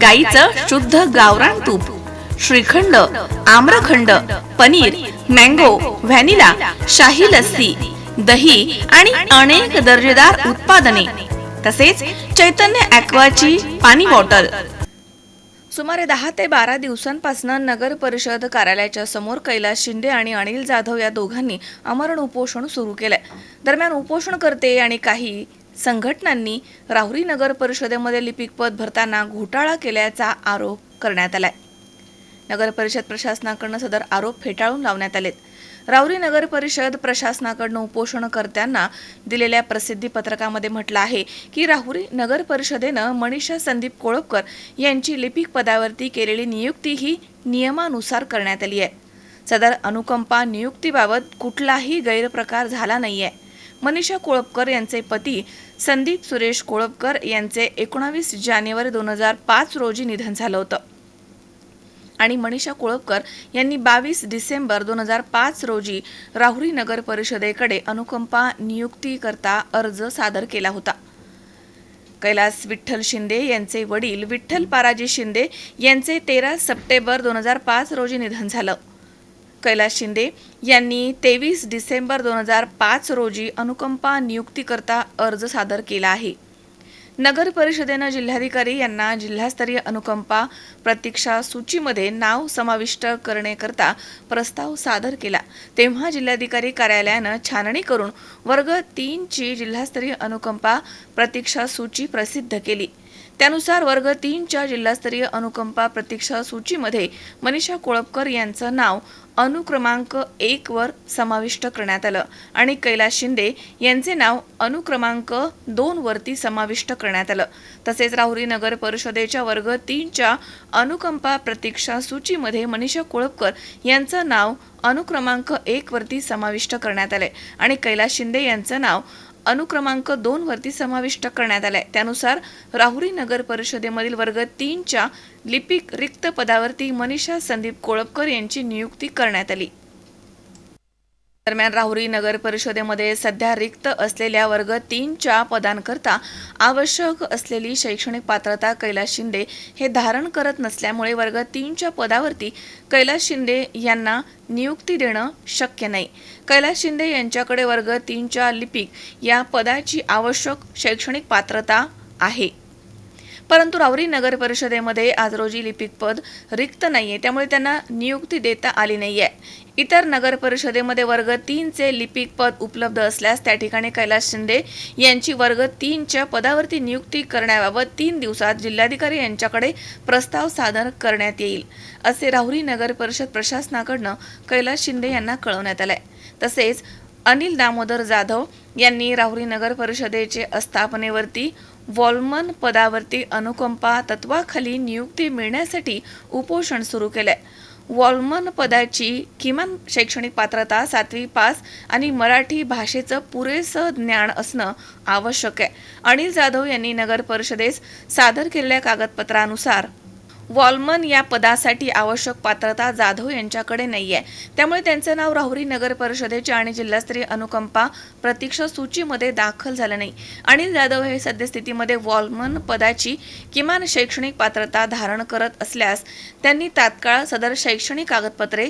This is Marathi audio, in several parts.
गाईचं शुद्ध गावरान तूप श्रीखंड आम्रखंड पनीर मँगो व्हॅनिला शाही लस्सी दही आणि अनेक दर्जेदार उत्पादने तसेच चैतन्य ॲक्वाची पाणी बॉटल. सुमारे दहा ते बारा दिवसांपासून नगर परिषद कार्यालयाच्या समोर कैलास शिंदे आणि अनिल जाधव या दोघांनी आमरण उपोषण सुरू केलंय. दरम्यान उपोषणकर्ते आणि काही संघटनांनी राहुरी नगर परिषदेमध्ये लिपिकपद भरताना घोटाळा केल्याचा आरोप करण्यात आलाय. नगर परिषद प्रशासनाकडनं सदर आरोप फेटाळून लावण्यात आलेत. राऊरी नगर परिषद प्रशासनाकडनं उपोषणकर्त्यांना दिलेल्या प्रसिद्धी पत्रकामध्ये म्हटलं आहे की राहुरी नगर परिषदेनं मनीषा संदीप कोळपकर यांची लिपिक पदावरती केलेली नियुक्ती ही नियमानुसार करण्यात आली आहे. सदर अनुकंपा नियुक्तीबाबत कुठलाही गैरप्रकार झाला नाही आहे मनीषा कोळपकर यांचे पती संदीप सुरेश कोळपकर यांचे एकोणावीस जानेवारी दोन हजार पाच रोजी निधन झालं होतं. आणि मनीषा कोळपकर यांनी बावीस डिसेंबर दोन हजार पाच रोजी राहुरी नगर परिषदेकडे अनुकंपा नियुक्तीकरता अर्ज सादर केला होता. कैलास विठ्ठल शिंदे यांचे वडील विठ्ठल पाराजी शिंदे यांचे तेरा सप्टेंबर दोन हजार पाच रोजी निधन झालं. कैलास शिंदे यांनी तेवीस डिसेंबर दोन हजार पाच रोजी अनुकंपा नियुक्तीकरता अर्ज सादर केला आहे. नगर परिषदेनं जिल्हाधिकारी यांना जिल्हास्तरीय अनुकंपा प्रतीक्षा सूचीमध्ये नाव समाविष्ट करण्याकरता प्रस्ताव सादर केला. तेव्हा जिल्हाधिकारी कार्यालयानं छाननी करून वर्ग तीनची जिल्हास्तरीय अनुकंपा प्रतीक्षा सूची प्रसिद्ध केली. त्यानुसार वर्ग तीनच्या जिल्हास्तरीय अनुकंपा प्रतीक्षा सूचीमध्ये मनीषा कोळपकर यांचं नाव अनुक्रमांक एक वर समाविष्ट करण्यात आलं. आणि कैलास शिंदे यांचे नाव अनुक्रमांक दोन वरती समाविष्ट करण्यात आलं. तसेच राहुरी नगर परिषदेच्या वर्ग तीनच्या अनुकंपा प्रतीक्षा सूचीमध्ये मनीषा कोळपकर यांचं नाव अनुक्रमांक एक वरती समाविष्ट करण्यात आले आणि कैलास शिंदे यांचं नाव अनुक्रमांक दोन वरती समाविष्ट करण्यात आलाय. त्यानुसार राहुरी नगर परिषदेमधील वर्ग तीनच्या लिपिक रिक्त पदावरती मनीषा संदीप कोळपकर यांची नियुक्ती करण्यात आली. दरम्यान राहुरी नगर परिषदेमध्ये सध्या रिक्त असलेल्या वर्ग तीनच्या पदांकरता आवश्यक असलेली शैक्षणिक पात्रता कैलास शिंदे हे धारण करत नसल्यामुळे वर्ग तीनच्या पदावरती कैलास शिंदे यांना नियुक्ती देणं शक्य नाही. कैलास शिंदे यांच्याकडे वर्ग तीनच्या लिपिक या पदाची आवश्यक शैक्षणिक पात्रता आहे. परंतु रावरी नगर परिषदेमध्ये आज रोजी लिपिक पद रिक्त नाहीये त्यामुळे त्यांना नियुक्ती देता आली नाहीये. इतर नगर परिषदेमध्ये वर्ग तीनचे लिपिक पद उपलब्ध असल्यास त्या ठिकाणी कैलास शिंदे यांची वर्ग तीनच्या पदावरती नियुक्ती करण्याबाबत तीन दिवसात जिल्हाधिकारी यांच्याकडे प्रस्ताव सादर करण्यात येईल असे राहुरी नगर परिषद प्रशासनाकडनं कैलास शिंदे यांना कळवण्यात आलंय. तसेच अनिल दामोदर जाधव यांनी राहुरी नगर परिषदेचे अस्थापनेवरती वॉलमन पदावरती अनुकंपा तत्वाखाली नियुक्ती मिळण्यासाठी उपोषण सुरू केलंय. वॉलमन पदाची किमान शैक्षणिक पात्रता सातवी पास आणि मराठी भाषेचं पुरेसं ज्ञान असणं आवश्यक आहे. अनिल जाधव यांनी नगर परिषदेस सादर केलेल्या कागदपत्रानुसार वॉलमन या पदासाठी आवश्यक पात्रता जाधव यांच्याकडे नाही आहे त्यामुळे त्यांचं नाव राहुरी नगर परिषदेच्या आणि जिल्हास्तरीय अनुकंपा प्रतीक्षा सूचीमध्ये दाखल झालं नाही. अनिल जाधव हे सद्यस्थितीमध्ये वॉलमन पदाची किमान शैक्षणिक पात्रता धारण करत असल्यास त्यांनी तात्काळ सदर शैक्षणिक कागदपत्रे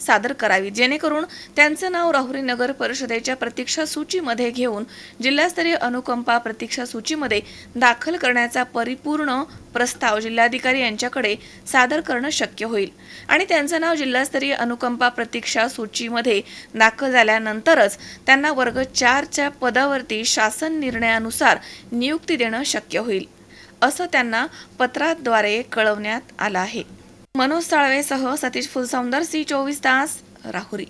सादर करावी. जेणेकरून त्यांचं नाव राहुरी नगर परिषदेच्या प्रतीक्षा सूचीमध्ये घेऊन जिल्हास्तरीय अनुकंपा प्रतीक्षा सूचीमध्ये दाखल करण्याचा परिपूर्ण प्रस्ताव जिल्हाधिकारी यांच्याकडे सादर करणं शक्य होईल. आणि त्यांचं नाव जिल्हास्तरीय अनुकंपा प्रतीक्षा सूचीमध्ये दाखल झाल्यानंतरच त्यांना वर्ग चारच्या पदावरती शासन निर्णयानुसार नियुक्ती देणं शक्य होईल असं त्यांना पत्राद्वारे कळवण्यात आलं आहे. मनोज साळवेसह सतीश फुलसौंदर सी चोवीस तास राहुरी.